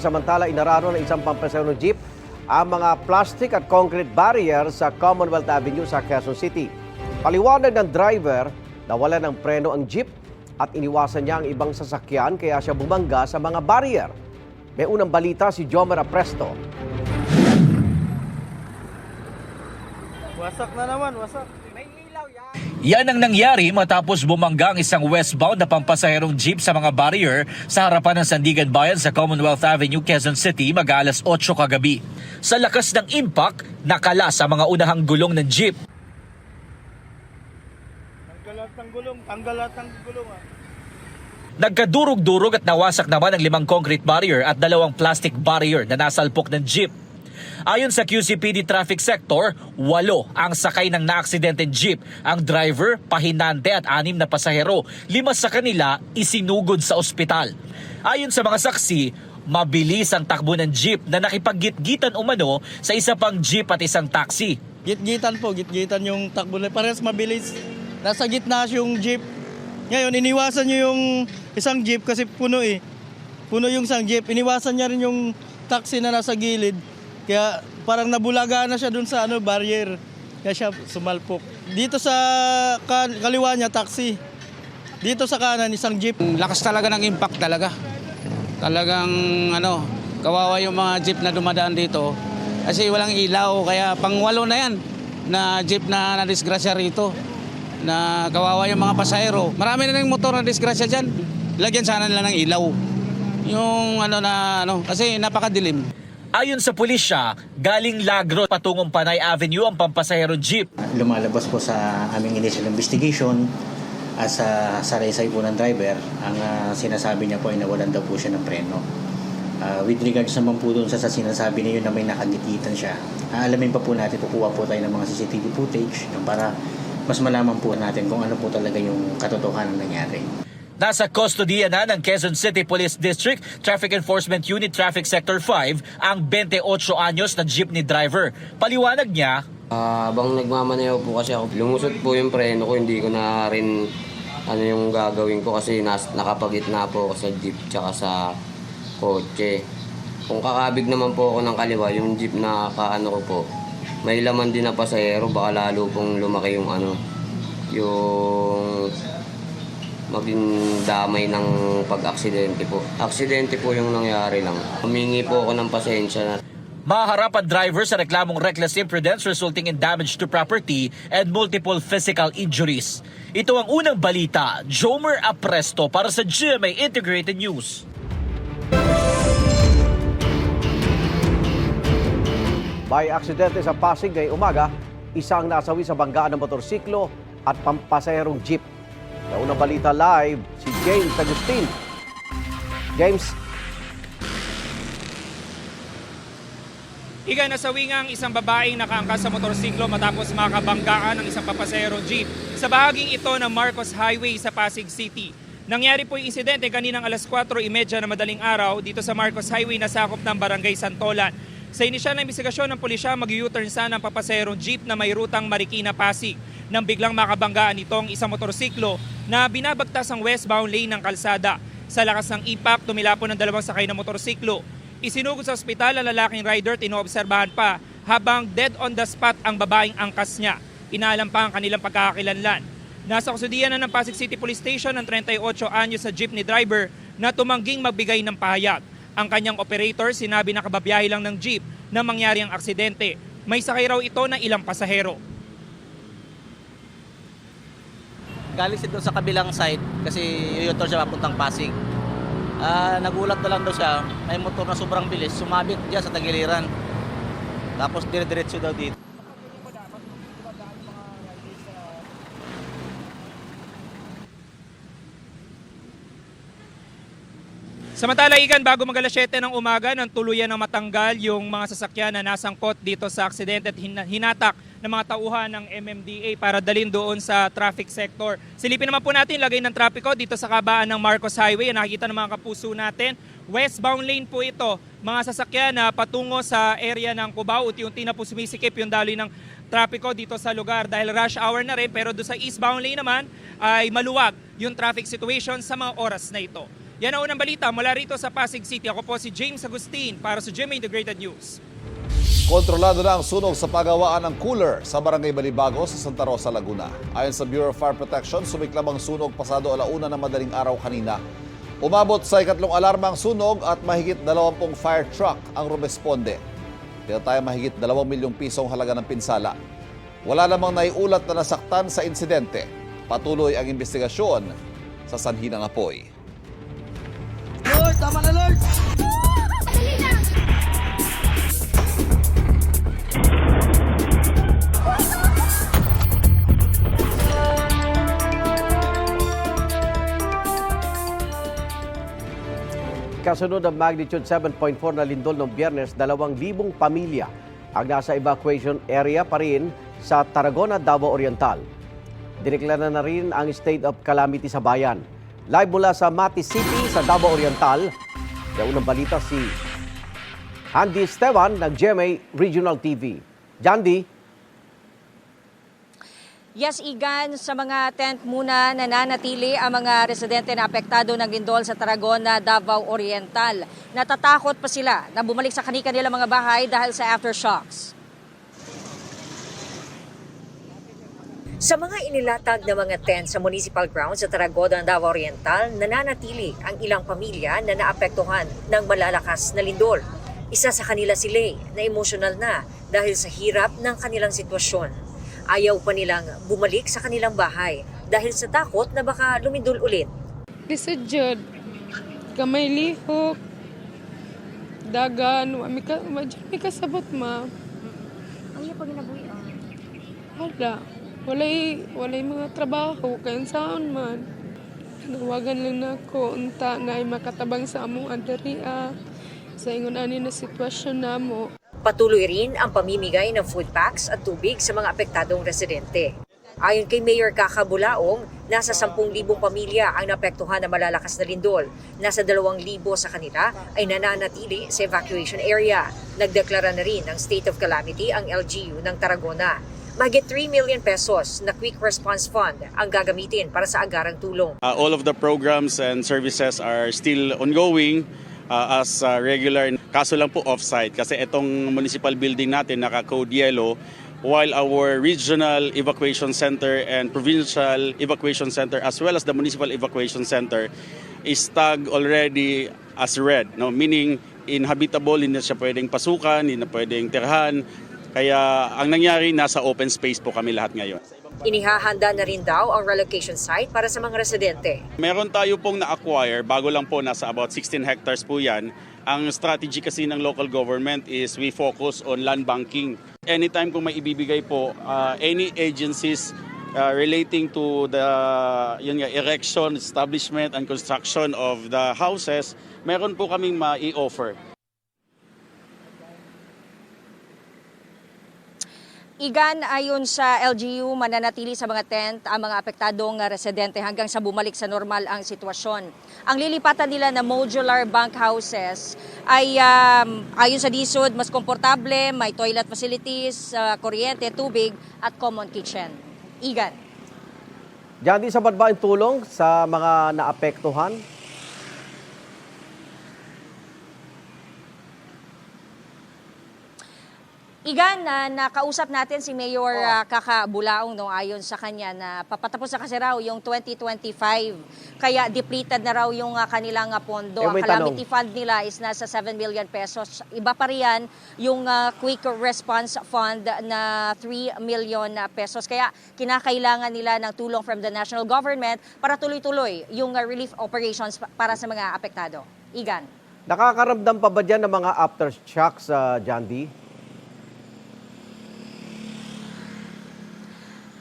Samantala, inararo ng isang pampasero jeep ang mga plastic at concrete barrier sa Commonwealth Avenue sa Quezon City. Paliwanag ng driver, nawala ng preno ang jeep at iniwasan niya ang ibang sasakyan kaya siya bumangga sa mga barrier. May unang balita si Jomera Presto. Wasak na naman, wasak. Yan ang nangyari matapos bumangga ang isang westbound na pampasaherong jeep sa mga barrier sa harapan ng Sandigan Bayan sa Commonwealth Avenue, Quezon City mag-alas 8 kagabi. Sa lakas ng impact, nakala sa mga unahang gulong ng jeep. Tanggal ng gulong, tanggal ng gulong ah. Nagkadurog-durog at nawasak naman ang limang concrete barrier at dalawang plastic barrier na nasalpok ng jeep. Ayon sa QCPD traffic sector, walo ang sakay ng naaksidenteng jeep. Ang driver, pahinante at anim na pasahero. Lima sa kanila isinugod sa ospital. Ayon sa mga saksi, mabilis ang takbo ng jeep na nakipaggitgitan umano sa isa pang jeep at isang taxi. Gitgitan po, gitgitan yung takbo. Parehas mabilis. Nasa gitna yung jeep. Ngayon, iniwasan nyo yung isang jeep kasi puno eh. Puno yung isang jeep. Iniwasan niya rin yung taxi na nasa gilid. Kaya parang nabulaga na siya dun sa ano, barrier. Kaya siya sumalpok. Dito sa kan- kaliwa niya, taxi. Dito sa kanan, isang jeep. lakas talaga ng impact talaga. Talagang ano, kawawa yung mga jeep na dumadaan dito. Kasi walang ilaw, kaya pangwalo na yan na jeep na nadisgrasya rito. Na kawawa yung mga pasahero. Marami na ng motor na disgrasya dyan. Lagyan sana nila ng ilaw. Yung ano na ano, kasi napakadilim. Ayon sa pulisya, galing Lagro patungong Panay Avenue ang pampasahero jeep. lumalabas po sa aming initial investigation as sa saraysay po ng driver, ang ah, sinasabi niya po ay nawalan daw po siya ng preno. Ah, with regards naman po doon sa, sa sinasabi niyo na may nakagititan siya, aalamin pa po natin, kukuha po tayo ng mga CCTV footage para mas malaman po natin kung ano po talaga yung katotohanan nangyari. Nasa kustodiya na ng Quezon City Police District Traffic Enforcement Unit Traffic Sector 5 ang 28 anyos na jeepney driver. Paliwanag niya, Ah, habang nagmamaneho po kasi ako, lumusot po yung preno ko, hindi ko na rin ano yung gagawin ko kasi nas, nakapagitna po ako sa jeep tsaka sa kotse. Kung kakabig naman po ako ng kaliwa, yung jeep na kaano ko po, may laman din na pasahero, baka lalo pong lumaki yung ano, yung maging damay ng pag-aksidente po. Aksidente po yung nangyari lang. Humingi po ako ng pasensya na maharap ang driver sa reklamong reckless imprudence resulting in damage to property and multiple physical injuries. Ito ang unang balita, Jomer Apresto para sa GMA Integrated News. May aksidente sa Pasig ngayong umaga, isang nasawi sa banggaan ng motorsiklo at pampasaherong jeep. Sa unang balita live, si James Agustin. James, Iga nasawi nga ang isang babaeng nakaangkas sa motorsiklo matapos makabanggaan ng isang papaserong jeep sa bahaging ito ng Marcos Highway sa Pasig City. Nangyari po yung insidente kaninang alas 4.30 na madaling araw dito sa Marcos Highway na sakop ng Barangay Santolan. Sa inisyal na investigasyon ng pulisya, mag-U-turn sana ang papaserong jeep na may rutang Marikina Pasig nang biglang makabanggaan itong isang motorsiklo na binabagtas ang westbound lane ng kalsada. Sa lakas ng impact, tumila po ng dalawang sakay na motorsiklo. Isinugod sa ospital ang lalaking rider inoobserbahan pa habang dead on the spot ang babaeng angkas niya. Inalam pa ang kanilang pagkakakilanlan. Nasa kusudian na ng Pasig City Police Station ang 38 anyo sa jeepney driver na tumangging magbigay ng pahayag. Ang kanyang operator sinabi na kababiyahe lang ng jeep na mangyari ang aksidente. May sakay raw ito ng ilang pasahero. Galing siya doon sa kabilang side kasi yuyutor siya papuntang Pasig. Ah, nagulat na lang daw siya, may motor na sobrang bilis, sumabit diya sa tagiliran. Tapos dire-diretso daw dito. Samantala, Igan, bago mag alas 7 ng umaga, nang tuluyan ng matanggal yung mga sasakyan na nasangkot dito sa aksidente at hin- hinatak ng mga tauhan ng MMDA para dalhin doon sa traffic sector. Silipin naman po natin lagay ng trapiko dito sa kabaan ng Marcos Highway. Nakikita ng mga kapuso natin. Westbound lane po ito. Mga sasakyan na patungo sa area ng Cubao. Unti-unti na po sumisikip yung daloy ng trapiko dito sa lugar dahil rush hour na rin. Pero doon sa eastbound lane naman ay maluwag yung traffic situation sa mga oras na ito. Yan ang unang balita mula rito sa Pasig City. Ako po si James Agustin para sa GMA Integrated News. Kontrolado na ang sunog sa pagawaan ng cooler sa Barangay Balibago sa Santa Rosa, Laguna. Ayon sa Bureau of Fire Protection, sumiklab ang sunog pasado alauna ng madaling araw kanina. Umabot sa ikatlong alarma ang sunog at mahigit 20 fire truck ang rumesponde. tayo mahigit 2 milyong pisong halaga ng pinsala. Wala namang naiulat na nasaktan sa insidente. Patuloy ang investigasyon sa sanhi apoy. Kasunod ng magnitude 7.4 na lindol noong biyernes, 2,000 pamilya ang nasa evacuation area pa rin sa Tarragona, Davao Oriental. Dineklara na rin ang state of calamity sa bayan. Live mula sa Mati City sa Davao Oriental, may unang balita si Andy Esteban ng GMA Regional TV. Jandy, Yes, Igan, sa mga tent muna nananatili ang mga residente na apektado ng lindol sa Tarragona, Davao Oriental. Natatakot pa sila na bumalik sa kanilang mga bahay dahil sa aftershocks. Sa mga inilatag na mga tent sa municipal grounds sa Tarragona, Davao Oriental, nananatili ang ilang pamilya na naapektuhan ng malalakas na lindol. Isa sa kanila si Lay na emosyonal na dahil sa hirap ng kanilang sitwasyon. Ayaw pa nilang bumalik sa kanilang bahay dahil sa takot na baka lumindol ulit. Isa jud kamay lihok dagan wa mi ka wa jud mi kasabot ma Ang iya pa ginabuhi wala walay walay mga trabaho kay saan man nawagan lang nako unta na ay makatabang sa among adariya sa ingon ani na sitwasyon namo Patuloy rin ang pamimigay ng food packs at tubig sa mga apektadong residente. Ayon kay Mayor Kaka Bulaong, nasa 10,000 pamilya ang napektuhan ng malalakas na lindol. Nasa 2,000 sa kanila ay nananatili sa evacuation area. Nagdeklara na rin ng state of calamity ang LGU ng Tarragona. Mahigit 3 million pesos na quick response fund ang gagamitin para sa agarang tulong. Uh, all of the programs and services are still ongoing uh, as uh, regular. Kaso lang po off-site kasi itong municipal building natin naka-code yellow while our regional evacuation center and provincial evacuation center as well as the municipal evacuation center is tagged already as red. No? Meaning inhabitable, hindi siya pwedeng pasukan, hindi na pwedeng tirhan. Kaya ang nangyari, nasa open space po kami lahat ngayon. Inihahanda na rin daw ang relocation site para sa mga residente. Meron tayo pong na-acquire, bago lang po, nasa about 16 hectares po yan. Ang strategy kasi ng local government is we focus on land banking. Anytime kung may ibibigay po, uh, any agencies uh, relating to the yun nga, erection, establishment, and construction of the houses, meron po kaming ma-i-offer. Igan, ayon sa LGU, mananatili sa mga tent ang mga apektadong residente hanggang sa bumalik sa normal ang sitwasyon. Ang lilipatan nila na modular bunk houses ay um, ayon sa DSUD, mas komportable, may toilet facilities, uh, kuryente, tubig at common kitchen. Igan. Jandy, sapat ba ang tulong sa mga naapektuhan? Igan, na nakausap natin si Mayor uh, Kaka Bulaong no, ayon sa kanya na papatapos na kasi raw yung 2025. Kaya depleted na raw yung uh, kanilang uh, pondo. Eh, Ang calamity tanong. fund nila is nasa 7 million pesos. Iba pa riyan yung uh, quick response fund na 3 million uh, pesos. Kaya kinakailangan nila ng tulong from the national government para tuloy-tuloy yung uh, relief operations pa- para sa mga apektado. Igan. Nakakaramdam pa ba dyan ng mga aftershocks, uh, Jandy?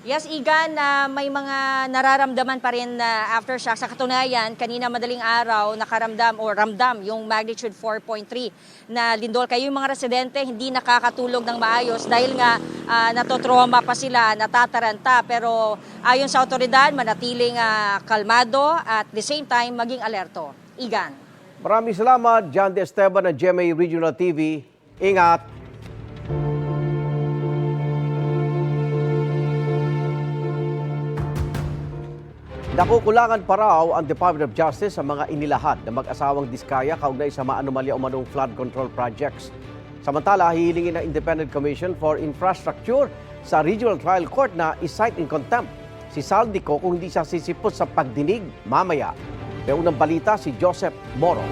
Yes, Igan, na may mga nararamdaman pa rin na aftershock. Sa katunayan, kanina madaling araw nakaramdam o ramdam yung magnitude 4.3 na lindol. Kayo yung mga residente hindi nakakatulog ng maayos dahil nga uh, natotrauma pa sila, natataranta. Pero ayon sa otoridad, manatiling ah, kalmado at the same time maging alerto. Igan. Maraming salamat, Jandy Esteban ng GMA Regional TV. Ingat! Nakukulangan pa raw ang Department of Justice sa mga inilahad na mag-asawang diskaya kaugnay sa maanomalya umanong flood control projects. Samantala, hihilingin ng Independent Commission for Infrastructure sa Regional Trial Court na isight in contempt si Saldico kung hindi siya sisipot sa pagdinig mamaya. May unang balita si Joseph Moro.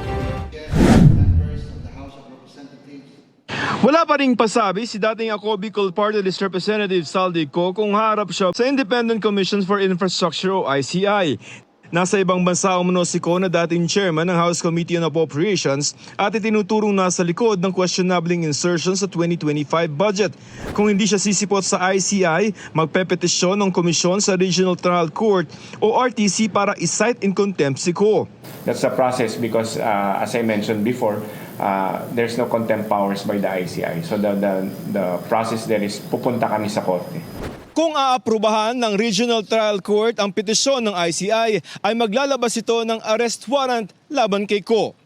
Wala pa ring pasabi si dating ako Bicol Party List Representative Saldico kung harap siya sa Independent Commission for Infrastructure o ICI. Nasa ibang bansa umano si Ko na dating chairman ng House Committee on Appropriations at itinuturong nasa likod ng questionabling insertion sa 2025 budget. Kung hindi siya sisipot sa ICI, magpepetisyon ng komisyon sa Regional Trial Court o RTC para isight in contempt si Ko. That's the process because, uh, as I mentioned before, uh, there's no contempt powers by the ICI. So the, the, the process there is pupunta kami sa korte. Kung aaprubahan ng Regional Trial Court ang petisyon ng ICI, ay maglalabas ito ng arrest warrant laban kay Ko.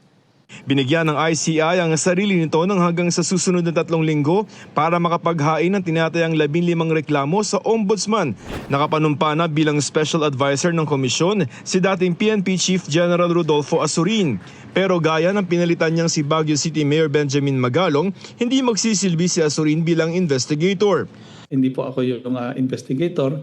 Binigyan ng ICI ang sarili nito ng hanggang sa susunod na tatlong linggo para makapaghain ng tinatayang 15 reklamo sa Ombudsman. Nakapanumpa na bilang Special Advisor ng Komisyon si dating PNP Chief General Rodolfo Asurin. Pero gaya ng pinalitan niyang si Baguio City Mayor Benjamin Magalong, hindi magsisilbi si Asurin bilang investigator. Hindi po ako yung uh, investigator.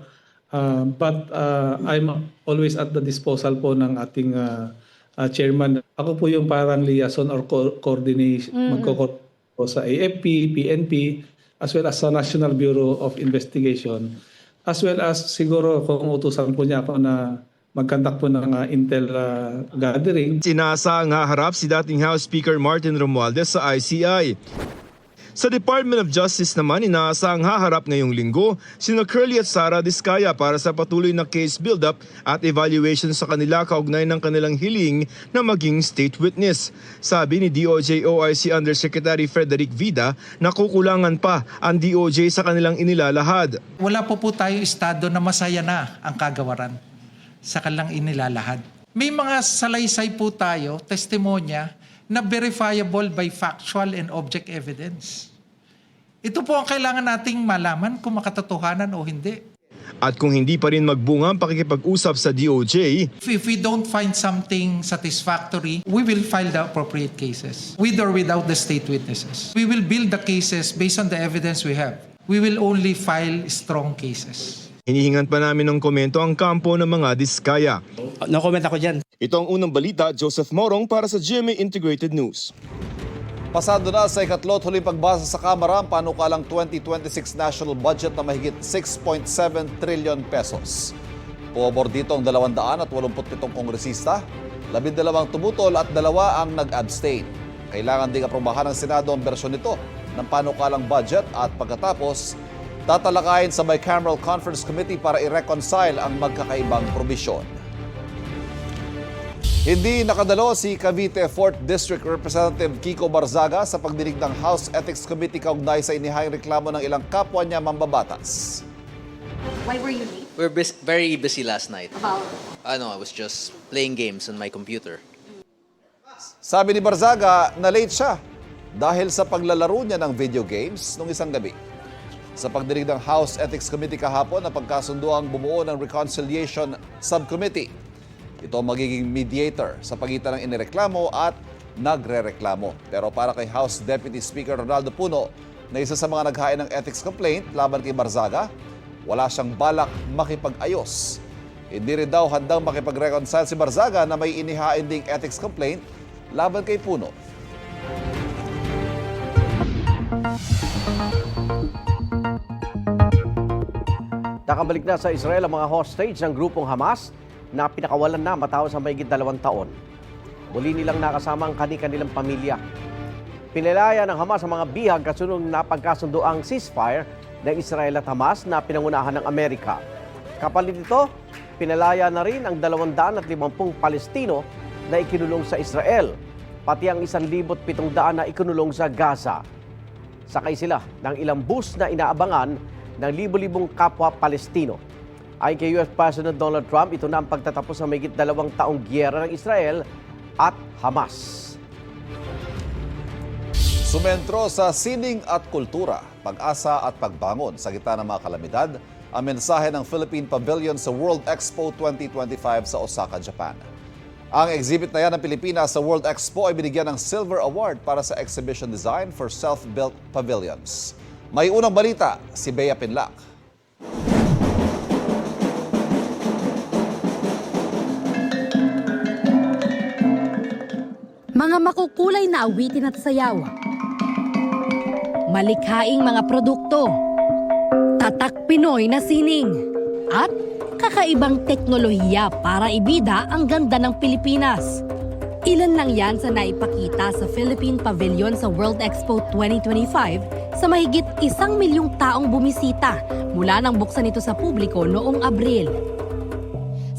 Uh, but uh, I'm always at the disposal po ng ating uh, uh, chairman. Ako po yung parang liaison or co- coordination, magko po sa AFP, PNP, as well as sa National Bureau of Investigation. As well as siguro kung utusan po niya ako na mag-conduct po ng uh, intel uh, gathering. Sinasang haharap si dating House Speaker Martin Romualdez sa ICI. Sa Department of Justice naman, inaasang haharap ngayong linggo sina Curly at Sara Diskaya para sa patuloy na case build-up at evaluation sa kanila kaugnay ng kanilang hiling na maging state witness. Sabi ni DOJ OIC Undersecretary Frederick Vida na kukulangan pa ang DOJ sa kanilang inilalahad. wala po po tayo estado na masaya na ang kagawaran sa kanilang inilalahad. May mga salaysay po tayo, testimonya, na verifiable by factual and object evidence. Ito po ang kailangan nating malaman kung makatotohanan o hindi. At kung hindi pa rin magbunga ang pakikipag-usap sa DOJ, If, if we don't find something satisfactory, we will file the appropriate cases, with or without the state witnesses. We will build the cases based on the evidence we have. We will only file strong cases. hinihingan pa namin ng komento ang kampo ng mga diskaya. No comment ako dyan. Ito ang unang balita, Joseph Morong para sa GMA Integrated News. Pasado na sa ikatlo at huling pagbasa sa Kamara ang panukalang 2026 national budget na mahigit 6.7 trillion pesos. Pumabor dito ang 287 kongresista, 12 tumutol at dalawa ang nag-abstain. Kailangan ding aprobahan ng Senado ang bersyon nito ng panukalang budget at pagkatapos tatalakayin sa Bicameral Conference Committee para i-reconcile ang magkakaibang probisyon. Hindi nakadalo si Cavite 4th District Representative Kiko Barzaga sa pagdinig ng House Ethics Committee kaugnay sa inihayang reklamo ng ilang kapwa niya mambabatas. Why were you late? We were bus- very busy last night. About Ano, I was just playing games on my computer. Sabi ni Barzaga na late siya dahil sa paglalaro niya ng video games nung isang gabi. Sa pagdinig ng House Ethics Committee kahapon na pagkasundo ang bumuo ng Reconciliation Subcommittee. Ito ang magiging mediator sa pagitan ng inireklamo at nagrereklamo. Pero para kay House Deputy Speaker Ronaldo Puno na isa sa mga naghain ng ethics complaint laban kay Barzaga, wala siyang balak makipag-ayos. Hindi rin daw handang makipag-reconcile si Barzaga na may inihain ding ethics complaint laban kay Puno. Nakabalik na sa Israel ang mga hostage ng grupong Hamas na pinakawalan na matapos ang mahigit dalawang taon. Muli nilang nakasama ang kani-kanilang pamilya. Pinalaya ng Hamas ang mga bihag kasunod na pagkasundo ang ceasefire ng Israel at Hamas na pinangunahan ng Amerika. Kapalit nito, pinalaya na rin ang 250 Palestino na ikinulong sa Israel, pati ang 1,700 na ikinulong sa Gaza. Sakay sila ng ilang bus na inaabangan ng libo-libong kapwa Palestino. Ayon kay US President Donald Trump, ito na ang pagtatapos ng mayigit dalawang taong giyera ng Israel at Hamas. Sumentro sa sining at kultura, pag-asa at pagbangon sa gitna ng mga kalamidad ang mensahe ng Philippine Pavilion sa World Expo 2025 sa Osaka, Japan. Ang exhibit na yan ng Pilipinas sa World Expo ay binigyan ng Silver Award para sa exhibition design for self-built pavilions. May unang balita, si Bea Pinlac. Mga makukulay na awitin at sayaw. Malikhaing mga produkto. Tatak Pinoy na sining. At kakaibang teknolohiya para ibida ang ganda ng Pilipinas. Ilan lang yan sa naipakita sa Philippine Pavilion sa World Expo 2025 sa mahigit isang milyong taong bumisita mula nang buksan ito sa publiko noong Abril.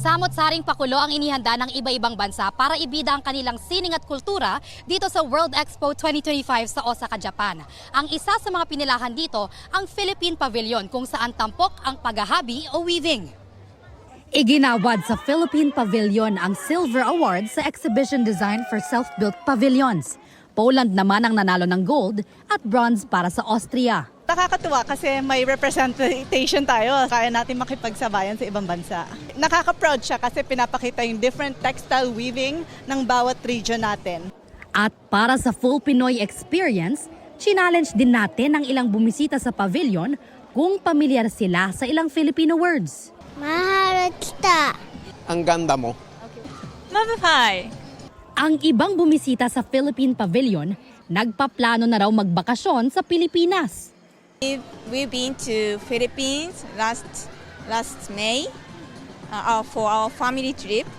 Samot-saring pakulo ang inihanda ng iba-ibang bansa para ibida ang kanilang sining at kultura dito sa World Expo 2025 sa Osaka, Japan. Ang isa sa mga pinilahan dito, ang Philippine Pavilion kung saan tampok ang paghahabi o weaving. Iginawad sa Philippine Pavilion ang Silver Award sa Exhibition Design for Self-Built Pavilions. Poland naman ang nanalo ng gold at bronze para sa Austria. Nakakatuwa kasi may representation tayo. Kaya natin makipagsabayan sa ibang bansa. Nakaka-proud siya kasi pinapakita yung different textile weaving ng bawat region natin. At para sa full Pinoy experience, challenge din natin ang ilang bumisita sa pavilion kung pamilyar sila sa ilang Filipino words. Mahal kita. Ang ganda mo. Mabuhay! Ang ibang bumisita sa Philippine Pavilion, nagpaplano na raw magbakasyon sa Pilipinas. We've been to Philippines last last May uh, for our family trip,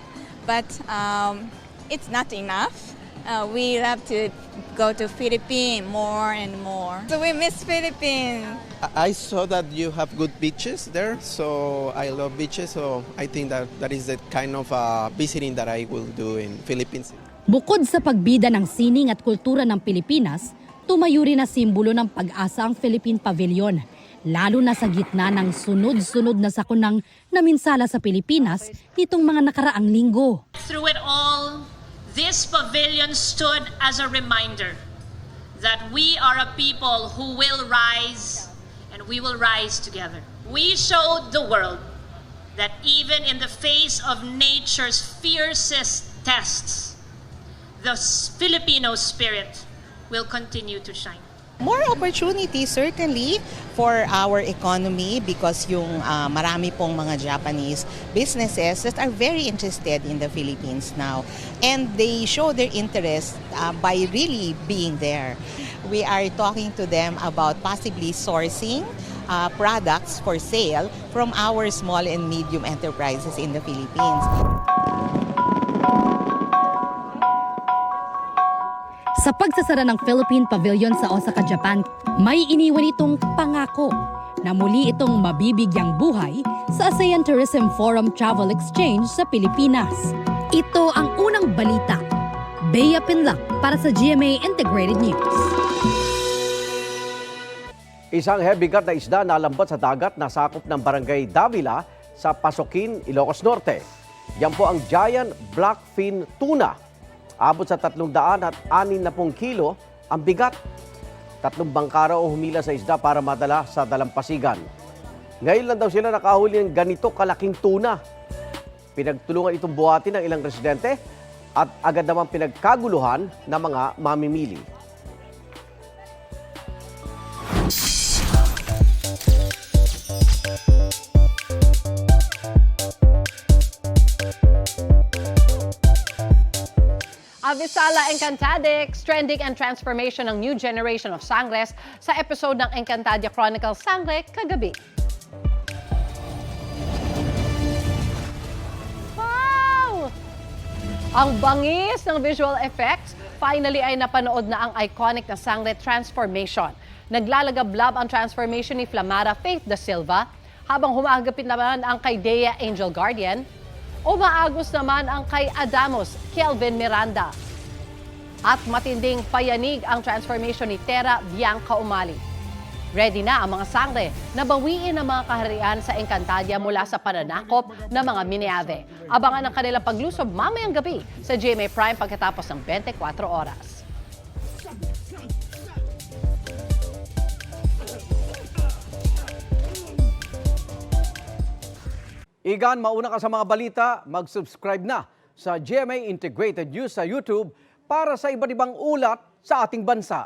but um, it's not enough. Uh, we love to go to Philippines more and more. So we miss Philippines. I I saw that you have good beaches there, so I love beaches. So I think that that is the kind of uh, visiting that I will do in Philippines. Bukod sa pagbida ng sining at kultura ng Pilipinas, tumayo rin na simbolo ng pag-asa ang Philippine Pavilion. Lalo na sa gitna ng sunod-sunod na sakunang naminsala sa Pilipinas nitong mga nakaraang linggo. Through it all, this pavilion stood as a reminder that we are a people who will rise and we will rise together. We showed the world that even in the face of nature's fiercest tests, the Filipino spirit will continue to shine. More opportunities certainly for our economy because yung ah, marami pong mga Japanese businesses that are very interested in the Philippines now and they show their interest ah, by really being there. We are talking to them about possibly sourcing ah, products for sale from our small and medium enterprises in the Philippines. Sa pagsasara ng Philippine Pavilion sa Osaka, Japan, may iniwan itong pangako na muli itong mabibigyang buhay sa ASEAN Tourism Forum Travel Exchange sa Pilipinas. Ito ang unang balita. Bea Pinlock para sa GMA Integrated News. Isang heavy guard na isda nalambat sa dagat na sakop ng barangay Davila sa Pasokin, Ilocos Norte. Yan po ang giant blackfin tuna. Abot sa 300 at 60 kilo ang bigat. Tatlong bangkara o humila sa isda para madala sa dalampasigan. Ngayon lang daw sila nakahuli ng ganito kalaking tuna. Pinagtulungan itong buhatin ng ilang residente at agad naman pinagkaguluhan ng mga mamimili. Avisala Encantadix, trending and transformation ng new generation of Sangres sa episode ng Encantadia Chronicles Sangre kagabi. Wow! Ang bangis ng visual effects, finally ay napanood na ang iconic na Sangre transformation. Naglalagablab ang transformation ni Flamara Faith da Silva habang humagapit naman ang kay Dea Angel Guardian Umaagos naman ang kay Adamos, Kelvin Miranda. At matinding payanig ang transformation ni Tera Bianca Umali. Ready na ang mga sangre na bawiin ang mga kaharian sa Encantadia mula sa pananakop ng mga Miniave. Abangan ang kanilang paglusob mamayang gabi sa GMA Prime pagkatapos ng 24 oras. Igan, mauna ka sa mga balita, mag-subscribe na sa GMA Integrated News sa YouTube para sa iba't ibang ulat sa ating bansa.